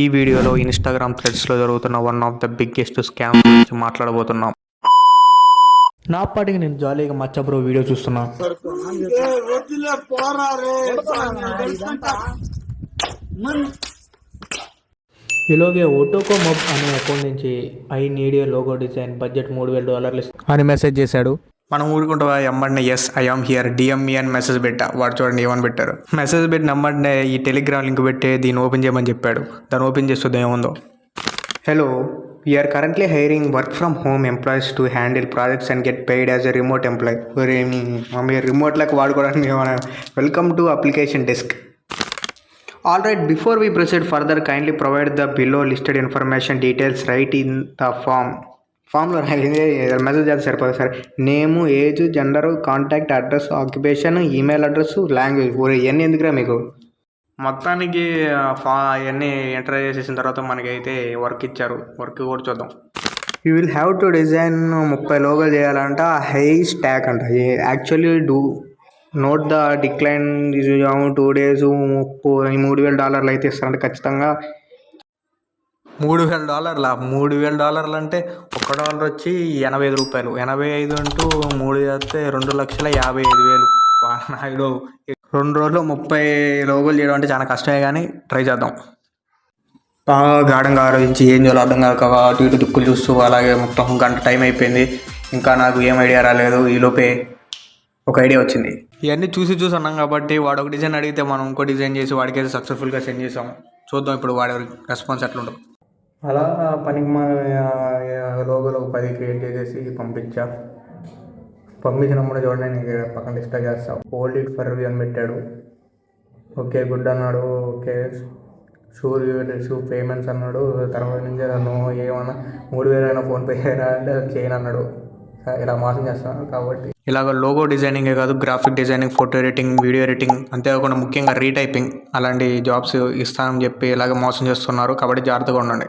ఈ వీడియోలో ఇన్స్టాగ్రామ్ థ్రెడ్స్లో జరుగుతున్న one of the biggest scam గురించి మాట్లాడబోతున్నాం. నా పాటికి నేను జాలీగా మచ్చ బ్రో వీడియో చూస్తున్నా. ఈలోగే ఓటోకో మబ్ అనే అకౌంట్ నుంచి I need a logo design budget మూడు వేల డాలర్లు అని మెసేజ్ చేశాడు. మనం ఊరుకుంటా ఎమ్మంటే yes I am here DM me అని మెసేజ్ పెట్టా. వాడు చూడండి ఏమని పెట్టారు. మెసేజ్ పెట్టిన ఎమ్మంటే ఈ టెలిగ్రామ్ లింక్ పెట్టి దీన్ని ఓపెన్ చేయమని చెప్పాడు. దాన్ని ఓపెన్ చేస్తుంది ఏముందో. Hello we are currently hiring work from home employees to handle projects and get paid as a remote employee remote రిమోట్లకు వాడుకోవడానికి welcome to application desk all right before we proceed further kindly provide the below listed information details right in the form ఫామ్లో message చేస్తే సరిపోదు sir. Name age gender contact address occupation email address language. ఇవన్నీ ఎందుకురా మీకు? మొత్తానికి ఫా ఇవన్నీ enter చేసేసిన తర్వాత మనకైతే వర్క్ ఇచ్చారు. వర్క్ కూడా చూద్దాం. You will have to design ముప్పై లోగోలు చేయాలంట. హై స్టాక్ అంట. Actually do note the decline two days మూడు వేల డాలర్లు అయితే ఇస్తారంటే ఖచ్చితంగా. మూడు వేల డాలర్ల? మూడు వేల డాలర్లు అంటే ఒక డాలర్ వచ్చి ఎనభై ఐదు రూపాయలు. ఎనభై ఐదు అంటూ మూడు చేస్తే రెండు లక్షల యాభై ఐదు వేలు. నాయుడు. రెండు రోజులు ముప్పై లోగోలు చేయడం అంటే చాలా కష్టమే కానీ ట్రై చేద్దాం. బాగా గాఢంగా ఆలోచించి ఏం చేయాలో అర్థం కాక అటు ఇటు దుక్కులు చూస్తూ అలాగే మొత్తం గంట టైం అయిపోయింది. ఇంకా నాకు ఏం ఐడియా రాలేదు. ఈలోపే ఒక ఐడియా వచ్చింది. ఇవన్నీ చూసి చూసి అన్నాం కాబట్టి వాడు ఒక డిజైన్ అడిగితే మనం ఇంకో డిజైన్ చేసి వాడికైతే సక్సెస్ఫుల్గా సెండ్ చేసాం. చూద్దాం ఇప్పుడు వాడి రెస్పాన్స్ ఎట్లుంటుంది అలా పనికి మా లోగోలో ఒక పది క్రియేట్ చేసేసి పంపించా. పంపించినప్పుడు చూడండి నీకు పక్కన డిస్టర్బ్ చేస్తా. ఓల్డ్ ఇట్ ఫర్ అని పెట్టాడు. ఓకే గుడ్ అన్నాడు. ఓకే. షూర్ షూ పేమెంట్స్ అన్నాడు. తర్వాత నుంచి నన్ను ఏమన్నా మూడు వేలు అయినా ఫోన్పే చేయరా? అంటే చేయను అన్నాడు. ఇలా మోసం చేస్తాను కాబట్టి. ఇలాగ లోగో డిజైనింగే కాదు graphic designing photo editing video editing అంతేకాకుండా ముఖ్యంగా రీటైపింగ్ అలాంటి జాబ్స్ ఇస్తానని చెప్పి ఇలాగ మోసం చేస్తున్నారు. కాబట్టి జాగ్రత్తగా ఉండండి.